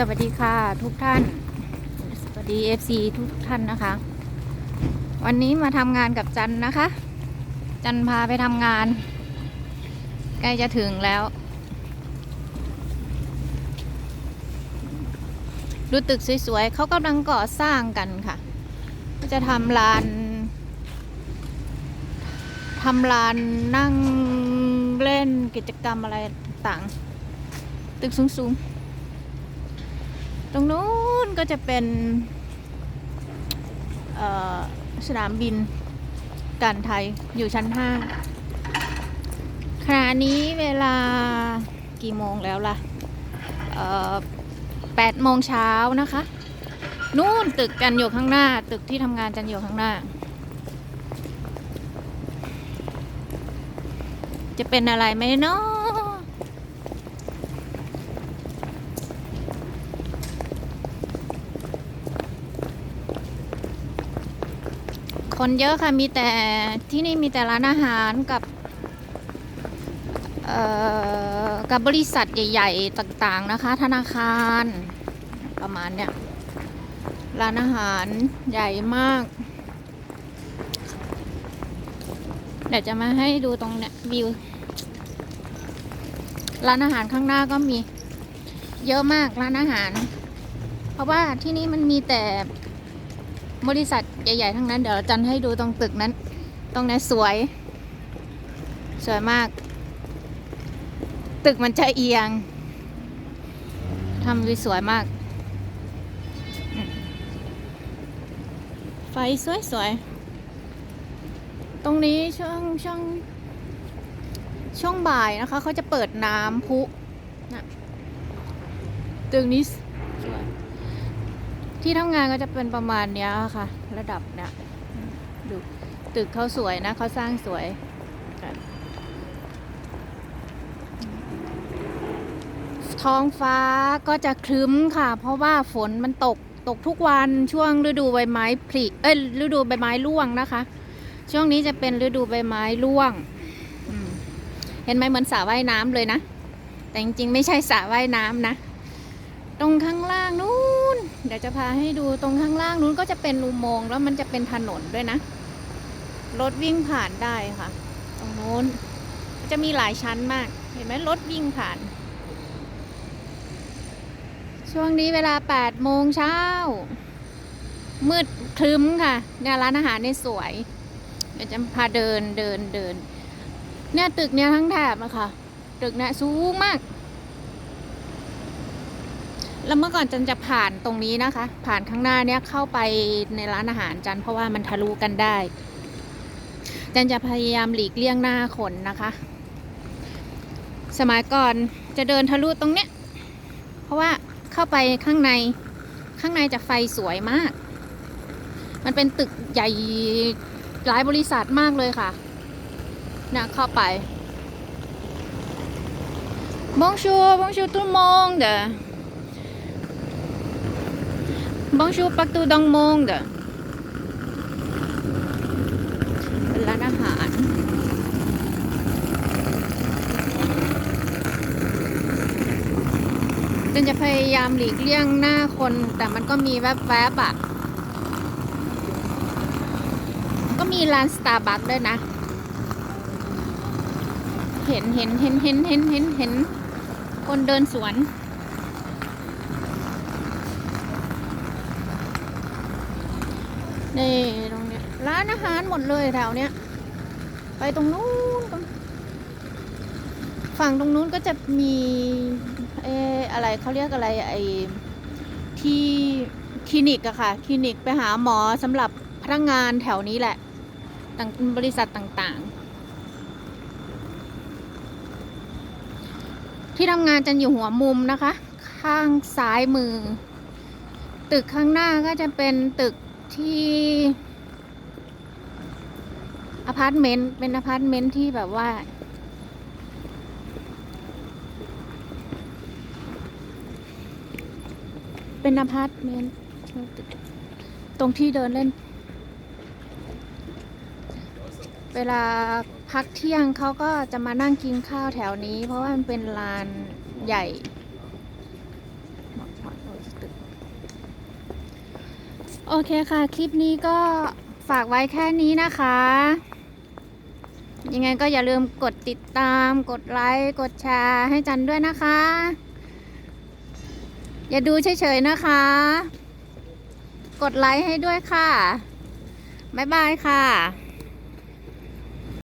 สวัสดีค่ะทุกท่าน สวัสดี FC ทุกท่านนะคะ วันนี้มาทำงานกับจันนะคะ จันพาไปทำงาน ใกล้จะถึงแล้ว ดูตึกสวยๆเขากำลังก่อสร้างกันค่ะ ก็จะทำลานทำลานนั่งเล่นกิจกรรมอะไรต่าง ตึกสูงๆ ตรงนู้นก็จะเป็นสนามบินการไทยอยู่ชั้นห้าขณะนี้เวลากี่โมงแล้วล่ะแปดโมงเช้านะคะ นู่นตึกกันอยู่ข้างหน้า ตึกที่ทำงานจันอยู่ข้างหน้า จะเป็นอะไรไหมเนาะ คนเยอะค่ะมีแต่ที่นี่มีแต่ร้านอาหารกับเอ่อกับบริษัทใหญ่ ๆ ต่างๆนะคะ ธนาคารประมาณเนี้ยร้านอาหารใหญ่มาก เดี๋ยวจะมาให้ดูตรงเนี้ยวิว ร้านอาหารข้างหน้าก็มีเยอะมากร้านอาหาร เพราะว่าที่นี่มันมีแต่ บริษัทใหญ่ ๆ ทั้งนั้น เดี๋ยวจันให้ดูตรงตึกนั้น ตรงนั้นสวย สวยมาก ตึกมันจะเอียงทำดูสวยมาก ไฟสวยๆ ตรงนี้ช่วงช่วงช่วงบ่ายนะคะ เขาจะเปิดน้ำพุนะตึกนี้ส ที่ทำงานก็จะเป็นประมาณเนี้ยค่ะ ระดับเนี้ยดูตึกเขาสวยนะเขาสร้างสวย ท้องฟ้าก็จะครึ้มค่ะ เพราะว่าฝนมันตกตกทุกวันช่วงฤดูใบไม้ผลิเอ้ยฤดูใบไม้ร่วงนะคะ ช่วงนี้จะเป็นฤดูใบไม้ร่วง เห็นไหมเหมือนสระว่ายน้ำเลยนะ แต่จริงๆไม่ใช่สระว่ายน้ำนะ ตรงข้างล่างนู้ เดี๋ยวจะพาให้ดูตรงข้างล่างนู้นก็จะเป็นอุโมงค์แล้วมันจะเป็นถนนด้วยนะ รถวิ่งผ่านได้ค่ะ ตรงนู้นจะมีหลายชั้นมาก เห็นไหมรถวิ่งผ่าน ช่วงนี้เวลา8โมงเช้า มืดครึ้มค่ะเนี่ยร้านอาหารนี่สวย เดี๋ยวจะพาเดินเดินเดิน เนี่ยตึกเนี่ยทั้งแถบอะค่ะ ตึกเนี่ยสูงมาก แล้วเมื่อก่อนจันจะผ่านตรงนี้นะคะ ผ่านข้างหน้าเนี้ยเข้าไปในร้านอาหารจันเพราะว่ามันทะลุกันได้ จันจะพยายามหลีกเลี่ยงหน้าคนนะคะ สมัยก่อนจะเดินทะลุตรงเนี้ย เพราะว่าเข้าไปข้างในข้างในจะไฟสวยมาก มันเป็นตึกใหญ่หลายบริษัทมากเลยค่ะนะเข้าไป Bonjour, bonjour tout le monde. Bonjour partout dans le monde เป็นร้านอาหาร จนจะพยายามหลีกเลี่ยงหน้าคน แต่มันก็มีแวบๆอะ ก็มีร้านสตาร์บัคด้วยนะ เห็นเห็นเห็นเห็นเห็นเห็นเห็นคนเดินสวน นี่ตรงเนี้ยร้านอาหารหมดเลยแถวเนี้ย ไปตรงนู้นฝั่งตรงนู้นก็จะมีเอออะไรเขาเรียกอะไรไอที่คลินิกอะค่ะ คลินิกไปหาหมอสำหรับพนักงานแถวนี้แหละต่างบริษัทต่างๆ ที่ทำงานจันอยู่หัวมุมนะคะ ข้างซ้ายมือ ตึกข้างหน้าก็จะเป็นตึก ที่อพาร์ตเมนต์เป็นอพาร์ตเมนต์ที่แบบว่า เป็นอพาร์ตเมนต์ตรงที่เดินเล่น เวลาพักเที่ยงเขาก็จะมานั่งกินข้าวแถวนี้ เพราะว่ามันเป็นลานใหญ่ โอเคค่ะ คลิปนี้ก็ฝากไว้แค่นี้นะคะ ยังไงก็อย่าลืมกดติดตาม กดไลค์ กดแชร์ให้จันด้วยนะคะ อย่าดูเฉยๆนะคะ กดไลค์ให้ด้วยค่ะ บ๊ายบายค่ะ